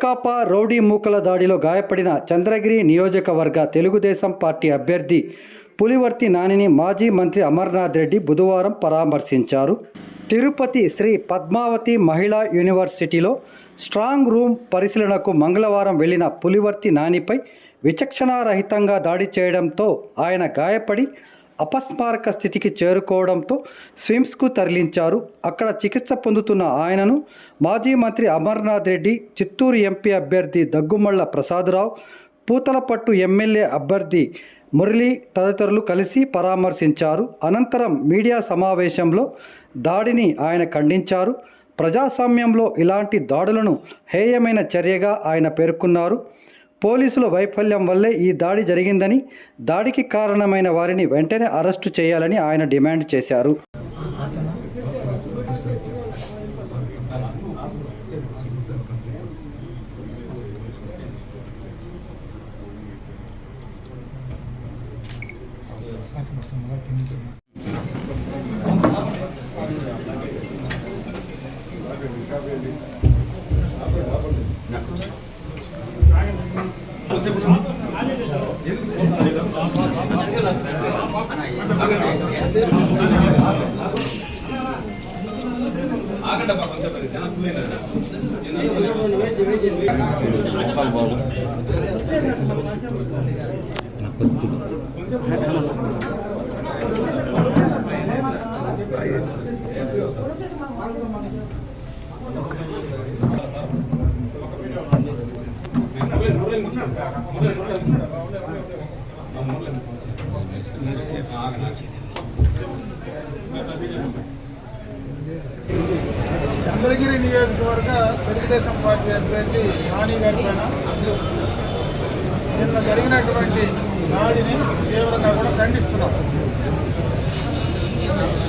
Vaikapa rowdy మూకల దాడిలో గాయపడిన చంద్రగిరి నియోజకవర్గ తెలుగుదేశం పార్టీ అభ్యర్థి పులివర్తి నానిని మాజీ మంత్రి అమర్నాథ్ రెడ్డి బుధవారం పరామర్శించారు. తిరుపతి శ్రీ పద్మావతి మహిళా యూనివర్సిటీలో స్ట్రాంగ్ రూమ్ పరిశీలనకు మంగళవారం వెళ్ళిన పులివర్తి నానిపై విచక్షణారహితంగా దాడి చేయడంతో ఆయన గాయపడి అపస్మారక స్థితికి చేరుకోవడంతో స్విమ్స్కు తరలించారు. అక్కడ చికిత్స పొందుతున్న ఆయనను మాజీ మంత్రి అమర్నాథ్ రెడ్డి చిత్తూరు ఎంపీ అభ్యర్థి దగ్గుమళ్ళ ప్రసాదరావు పూతలపట్టు ఎమ్మెల్యే అభ్యర్థి మురళి తదితరులు కలిసి పరామర్శించారు. అనంతరం మీడియా సమావేశంలో దాడిని ఆయన ఖండించారు. ప్రజాస్వామ్యంలో ఇలాంటి దాడులను హేయమైన చర్యగా ఆయన పేర్కొన్నారు. పోలీసుల వైఫల్యం వల్లే ఈ దాడి జరిగిందని దాడికి కారణమైన వారిని వెంటనే అరెస్టు చేయాలని ఆయన డిమాండ్ చేశారు. బాబు చంద్రగిరి నియోజకవర్గ తెలుగుదేశం పార్టీ అభ్యర్థి నాని గారి పైన నిన్న జరిగినటువంటి దాడిని తీవ్రంగా కూడా ఖండిస్తున్నాం.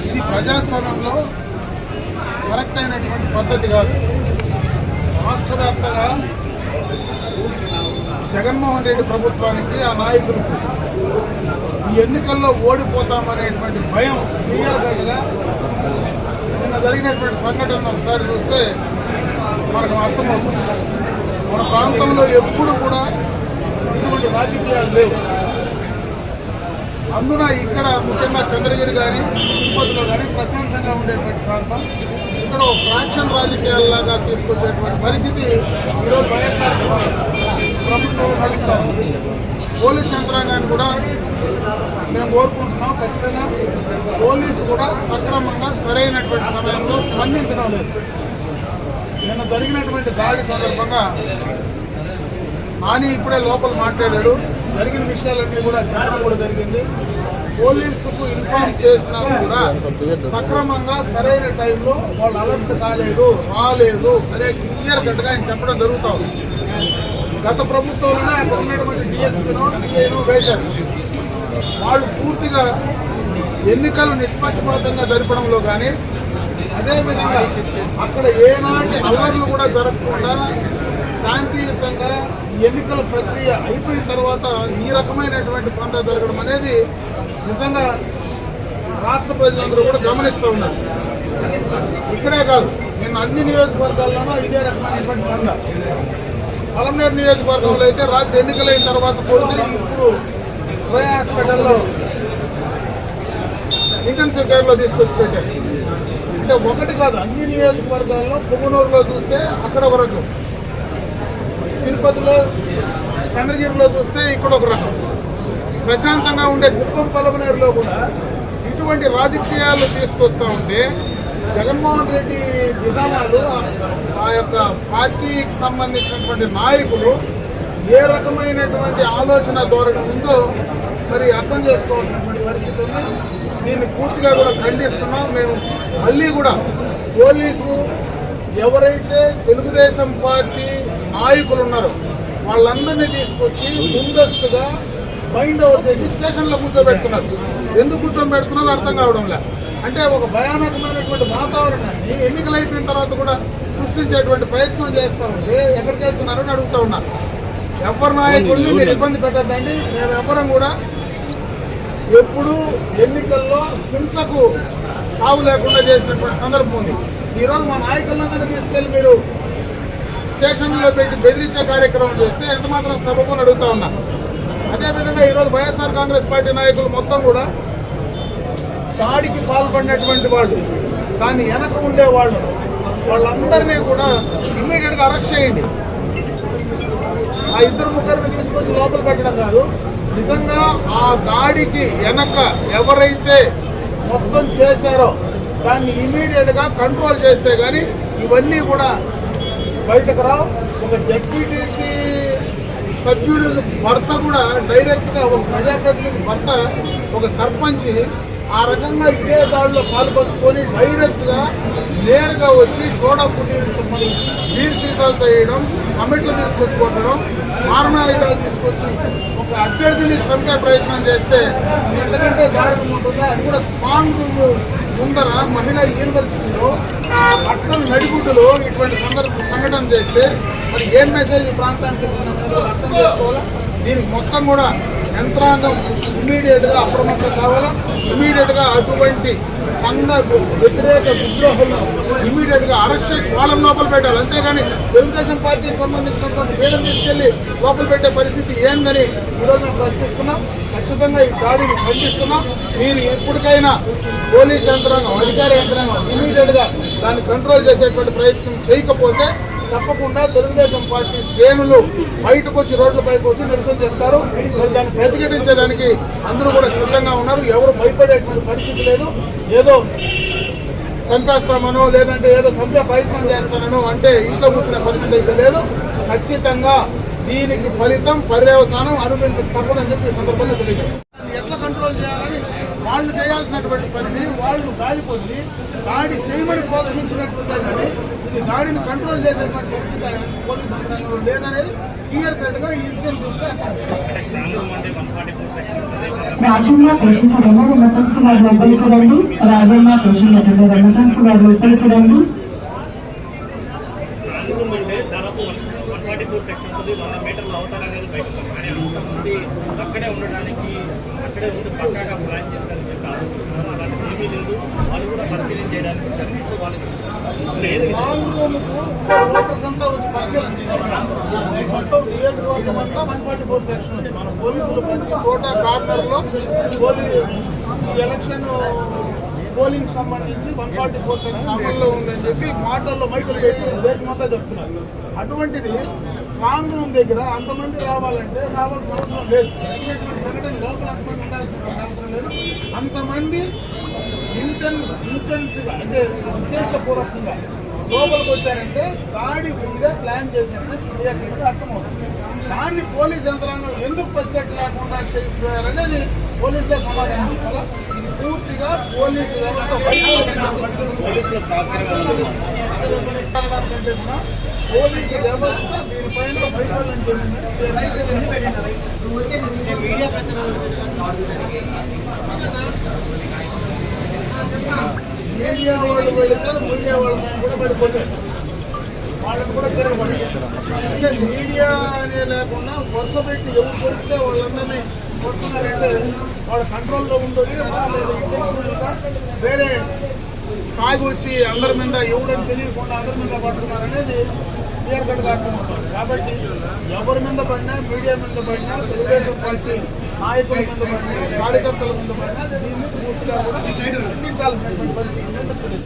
ఇది ప్రజాస్వామ్యంలో కరెక్ట్ అయినటువంటి పద్ధతి కాదు. రాష్ట్ర వ్యాప్తంగా జగన్మోహన్ రెడ్డి ప్రభుత్వానికి ఆ నాయకులకు ఈ ఎన్నికల్లో ఓడిపోతామనేటువంటి భయం క్లియర్ కట్గా నిన్న జరిగినటువంటి సంఘటన ఒకసారి చూస్తే మనకు అర్థమవుతుంది. మన ప్రాంతంలో ఎప్పుడు కూడా ఇటువంటి రాజకీయాలు లేవు. అందున ఇక్కడ ముఖ్యంగా చంద్రగిరి కానీ తిరుపతిలో కానీ ప్రశాంతంగా ఉండేటువంటి ప్రాంతం. ఇక్కడ ఒక ఫ్రాక్షన్ రాజకీయాల్లాగా తీసుకొచ్చేటువంటి పరిస్థితి ఈరోజు వైఎస్ఆర్ ప్రభుత్వం నడుస్తా ఉంది పోలీస్ యంత్రాంగాన్ని కూడా మేము కోరుకుంటున్నాం ఖచ్చితంగా. పోలీసు కూడా సక్రమంగా సరైనటువంటి సమయంలో స్పందించడం లేదు. నిన్న జరిగినటువంటి దాడి సందర్భంగా నాని ఇప్పుడే లోపల మాట్లాడాడు. జరిగిన విషయాలన్నీ కూడా చెప్పడం కూడా జరిగింది. పోలీసుకు ఇన్ఫార్మ్ చేసినా కూడా సక్రమంగా సరైన టైంలో వాళ్ళు అలర్ట్ కాలేదు రాలేదు. అనే క్లియర్ కట్గా ఆయన చెప్పడం జరుగుతా ఉంది. గత ప్రభుత్వంలోనే అక్కడ ఉన్నటువంటి డిఎస్పీనో సిఐనో వేశారు. వాళ్ళు పూర్తిగా ఎన్నికలు నిష్పక్షపాతంగా జరపడంలో కానీ అదేవిధంగా అక్కడ ఏనాటి అల్లర్లు కూడా జరగకుండా శాంతియుతంగా ఎన్నికల ప్రక్రియ అయిపోయిన తర్వాత ఈ రకమైనటువంటి పంట జరగడం అనేది నిజంగా రాష్ట్ర ప్రజలందరూ కూడా గమనిస్తూ ఉన్నారు. ఇక్కడే కాదు నేను అన్ని నియోజకవర్గాల్లోనూ ఇదే రకమైనటువంటి పంద పలమనేరు నియోజకవర్గంలో అయితే రాత్రి ఎన్నికలైన తర్వాత కొడితే ఇప్పుడు రయ హాస్పిటల్లో ఇంటెన్సివ్ కేర్లో తీసుకొచ్చి పెట్టారు. అంటే ఒకటి కాదు అన్ని నియోజకవర్గాల్లో పొంగనూరులో చూస్తే అక్కడ ఒక రకం. తిరుపతిలో చంద్రగిరిలో చూస్తే ఇక్కడ ఒక రకం. ప్రశాంతంగా ఉండే కుప్పం పలమనేరులో కూడా ఇటువంటి రాజకీయాలు తీసుకొస్తూ ఉంటే జగన్మోహన్ రెడ్డి విధానాలు ఆ- యొక్క పార్టీకి సంబంధించినటువంటి నాయకులు ఏ రకమైనటువంటి ఆలోచన ధోరణి ఉందో మరి అర్థం చేసుకోవాల్సినటువంటి పరిస్థితి ఉంది. దీన్ని పూర్తిగా కూడా ఖండిస్తున్నాం. మేము మళ్ళీ కూడా పోలీసు ఎవరైతే తెలుగుదేశం పార్టీ నాయకులు ఉన్నారో వాళ్ళందరినీ తీసుకొచ్చి ముందస్తుగా మైండ్ ఓవర్ చేసి స్టేషన్లో కూర్చోబెడుతున్నారు. ఎందుకు కూర్చోబెడుతున్నారో అర్థం కావడం లేదు. అంటే ఒక భయానకమైనటువంటి వాతావరణాన్ని ఎన్నికలు అయిపోయిన తర్వాత కూడా సృష్టించేటువంటి ప్రయత్నం చేస్తూ ఉంటే ఎక్కడికి వెళ్తున్నారని అడుగుతా ఉన్నా. ఎవరి నాయకుల్ని మీరు ఇబ్బంది పెట్టద్దండి. మేము ఎవరం కూడా ఎప్పుడు ఎన్నికల్లో హింసకు తావు లేకుండా చేసినటువంటి సందర్భం ఉంది. ఈరోజు మా నాయకులందరినీ తీసుకెళ్ళి మీరు స్టేషన్లో పెట్టి బెదిరించే కార్యక్రమం చేస్తే ఎంత మాత్రం సభకు అడుగుతా ఉన్నా. అదేవిధంగా ఈరోజు వైఎస్ఆర్ కాంగ్రెస్ పార్టీ నాయకులు మొత్తం కూడా దాడికి పాల్పడినటువంటి వాళ్ళు దాని వెనక ఉండే వాళ్ళు వాళ్ళందరినీ కూడా ఇమ్మీడియట్గా అరెస్ట్ చేయండి. ఆ ఇద్దరు ముగ్గురిని తీసుకొచ్చి లోపల పెట్టడం కాదు. నిజంగా ఆ దాడికి వెనక ఎవరైతే మొత్తం చేశారో దాన్ని ఇమీడియట్గా కంట్రోల్ చేస్తే కానీ ఇవన్నీ కూడా బయటకు రావు. ఒక జడ్పీటీసీ సభ్యుడు భర్త కూడా డైరెక్ట్గా ఒక ప్రజాప్రతినిధి భర్త ఒక సర్పంచ్ ఆ రకంగా ఇదే దాడిలో పాల్పంచుకొని డైరెక్ట్గా నేరుగా వచ్చి సోడా పుట్టిన నీరు సీసాలు వేయడం సమిట్లు తీసుకొచ్చి కొట్టడం మారణాయుధాలు తీసుకొచ్చి ఒక అభ్యర్థిని చంపే ప్రయత్నం చేస్తే ఎంతకంటే దారుణం ఉంటుందో అది కూడా స్ట్రాంగ్ ముందర మహిళా యూనివర్సిటీలో పట్టణ నడిగుడ్డులో ఇటువంటి సందర్భ సంఘటన చేస్తే మరి ఏం మెసేజ్ ఈ ప్రాంతానికి ఇస్తున్నప్పుడు అర్థం చేసుకోవాలా? దీనికి మొత్తం కూడా యంత్రాంగం ఇమీడియట్గా అప్రమత్తం కావాలా? ఇమీడియట్గా అటువంటి సంఘ వ్యతిరేక విద్రోహులను ఇమీడియట్గా అరెస్ట్ చేసి వాళ్ళని లోపల పెట్టాలి. అంతేగాని తెలుగుదేశం పార్టీకి సంబంధించినటువంటి వీళ్ళని తీసుకెళ్ళి లోపల పెట్టే పరిస్థితి ఏందని ఈరోజు మేము ప్రశ్నిస్తున్నాం. ఖచ్చితంగా ఈ దాడిని ఖండిస్తున్నాం. మీరు ఎప్పటికైనా పోలీస్ యంత్రాంగం అధికార యంత్రాంగం ఇమీడియట్గా దాన్ని కంట్రోల్ చేసేటువంటి ప్రయత్నం చేయకపోతే తప్పకుండా తెలుగుదేశం పార్టీ శ్రేణులు బయటకు వచ్చి రోడ్లపైకి వచ్చి నిరసన చెప్తారు. దాన్ని ప్రతిఘటించేదానికి అందరూ కూడా సిద్ధంగా ఉన్నారు. ఎవరు భయపడేటువంటి పరిస్థితి లేదు. ఏదో చంపేస్తామనో లేదంటే ఏదో చంపే ప్రయత్నం చేస్తానో అంటే ఇంట్లో కూర్చున్న పరిస్థితి అయితే లేదు. ఖచ్చితంగా దీనికి ఫలితం పర్యవసానం అనుభవించక తప్పదని చెప్పి ఈ సందర్భంగా తెలియజేస్తాం ఎట్లా కంట్రోల్ చేయాలని వాళ్ళు చేయాల్సినటువంటి పనిని వాళ్ళు దాడి పొంది దాడి చేయమని ప్రోత్సహించినటువంటి దాడిని కంట్రోల్ చేసేటువంటి పరిస్థితి పోలీస్ యంత్రాంగంలో లేదనేది క్లియర్ కట్గా ఈ ఇన్సిడెంట్ చూస్తే రాజన్న రెండు రెమటన్స్ గారు లోపలికి రండి రాజన్న రెమటన్స్ గారు లోపలికి రండి అంతమంది అక్కడే ఉండడానికి అక్కడే ఉండి పక్కాగా ప్లాన్ చేస్తారని చెప్పి ఆలోచిస్తున్నారు అలాంటిది ఏమీ లేదు. వాళ్ళు కూడా పరిశీలన చేయడానికి వాళ్ళకి లేదు అంతా వచ్చి పరిశీలన మొత్తం నియోజకవర్గం అంతా వన్ ఫార్టీ ఫోర్ సెక్షన్ ఉంది. మన పోలీసులు ప్రతి చోట పోలీ ఈ ఎలక్షన్ పోలింగ్ సంబంధించి వన్ ఫార్టీ ఫోర్ సెక్షన్ అమల్లో ఉందని చెప్పి మాటల్లో మైకులు పెట్టి దేశమంతా అంతా చెప్తున్నారు. అటువంటిది స్ట్రాంగ్ రూమ్ దగ్గర అంతమంది రావాలంటే రావాల్సిన అవసరం లేదు. జరిగినటువంటి సంఘటన లోపల అంతమంది ఉండాల్సిన అవసరం లేదు. అంతమంది ఇంటెన్ ఇంటెన్స్గా అంటే ఉద్దేశపూర్వకంగా లోపలికి వచ్చారంటే దాడి ముందే ప్లాన్ చేశారని క్లియర్గా అర్థమవుతుంది. దాన్ని పోలీస్ యంత్రాంగం ఎందుకు పసిగట్టు లేకుండా చేయాలనేది పోలీసులే సమాధానం చెప్పాలా? ఇది పూర్తిగా పోలీసు వ్యవస్థ పోలీసుల సహకారం కంటే కూడా పోలీసు వ్యవస్థ దీనిపైన వైఫల్యం చెందింది మీడియా మీడియా వాళ్ళు వెళితే మీడియా వాళ్ళ పైన కూడా పడిపోతారు వాళ్ళని కూడా తిరగబడి అంటే మీడియా అనే లేకుండా వరుస పెట్టి ఎవరు కొడితే వాళ్ళందరినీ కొడుతున్నారంటే వాళ్ళ కంట్రోల్లో ఉంటుంది లేదా ఇంటెన్షనల్గా వేరే తాగి వచ్చి అందరి మీద ఎవడని తెలియకుండా అందరి మీద పడుతున్నారు అనేది క్లియర్ కట్గా అర్థమవుతుంది కాబట్టి ఎవరి మీద పడినా మీడియా మీద పడినా తెలుగుదేశం పార్టీ నాయకుల మీద పడినా కార్యకర్తల మీద పడినా దీన్ని పూర్తిగా కూడా ఖండించాల్సినటువంటి పరిస్థితి